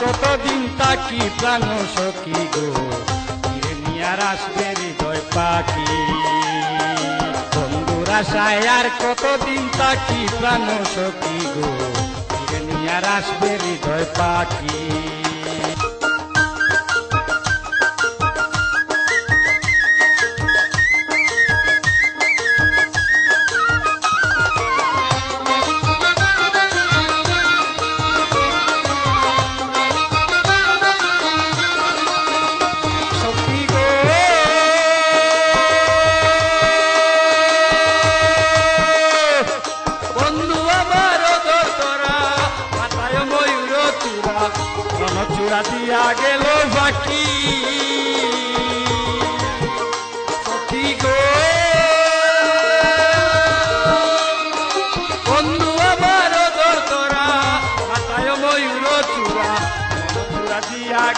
কতদিন তাকি প্রাণ সখী গো? নিয়ার আসবে হৃদয় পাখি। বন্ধুর আশায় আর কতদিন তাকি প্রাণ সখী গো? নিয়ার আসবে হৃদয় পাখি। চূড়া দিয়া গেল বাকি।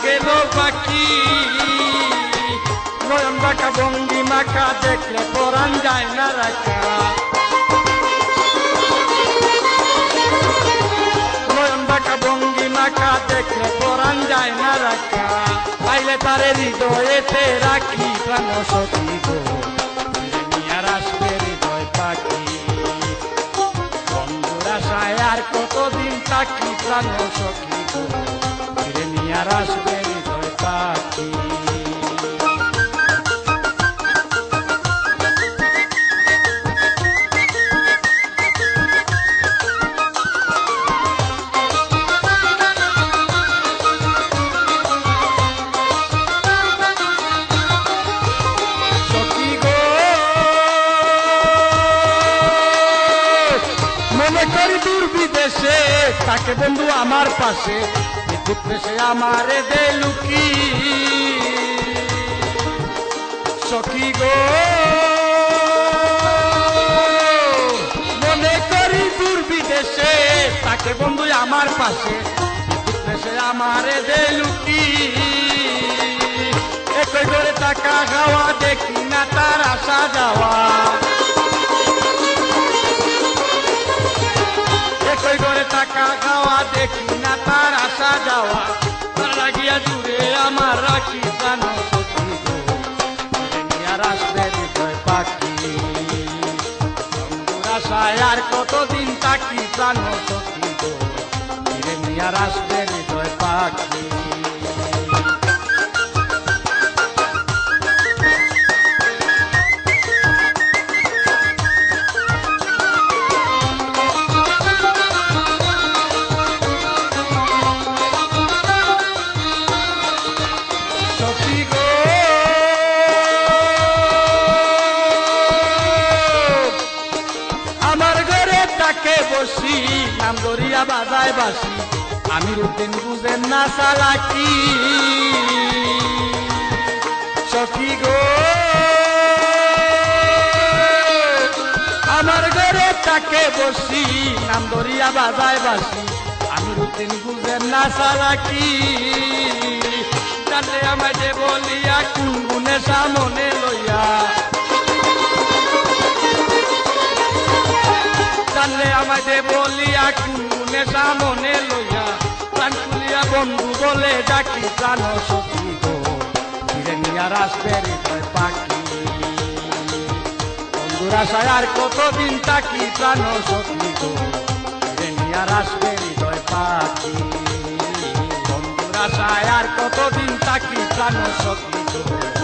গেল বাকি। নয়ন বাঁকা ভঙ্গি মাখা, দেখলে পরান যায় না রাখা। নয়ন বাঁকা ভঙ্গি মাখা, দেখলে পাইলে হৃদয়েতে রাখি প্রাণ সতী গো। ফিরে নিয়ার আসবে হৃদয় পাখি। বন্ধুরা আর কতদিন তাকি প্রাণ সখী গো। ফিরে নিয়ার আসবে হৃদয় পাখি। তাকে বন্ধু আমার পাশে। পেশে আমারে দে লুকি। সখী গো, মনে করি দূর বিদেশে তাকে বন্ধু আমার পাশে। পেশে আমারে দে লুকি। একই করে টাকা খাওয়া দেখি না টাকা খাওয়া দেখি না তার আসা যাওয়া তার লাগিয়া জুড়ে আমার রাখি আর কতদিন তাকি প্রাণ সখী গো। ফিরে নিয়ার আসবে হৃদয় পাখি। বসি, নাম দরিয়া বাজায় বাসি। আমি রুটিন বুঝেন না চালাকি। সখী গো, আমার ঘরে তাকে বসি, নাম দরিয়া বাজায় বাসি। আমি রুটিন বুঝেন না চালাকি। জানলে আমায় যে বলিয়া কোন গুণে সামনে লইয়া আমাদের বলিয়া কুনে সামনে লইয়া, প্রাণ খুলিয়া বন্ধু বলে ডাকি, প্রাণ সখী গো, ফিরে আসবে হৃদয় পাখি। বন্ধুরা সায় আর কতদিন তাকি প্রাণ সখী গো, ফিরে নিয়ার আসবে হৃদয় পাখি। বন্ধুরা সায় আর কতদিন তাকি প্রাণ সখী গো।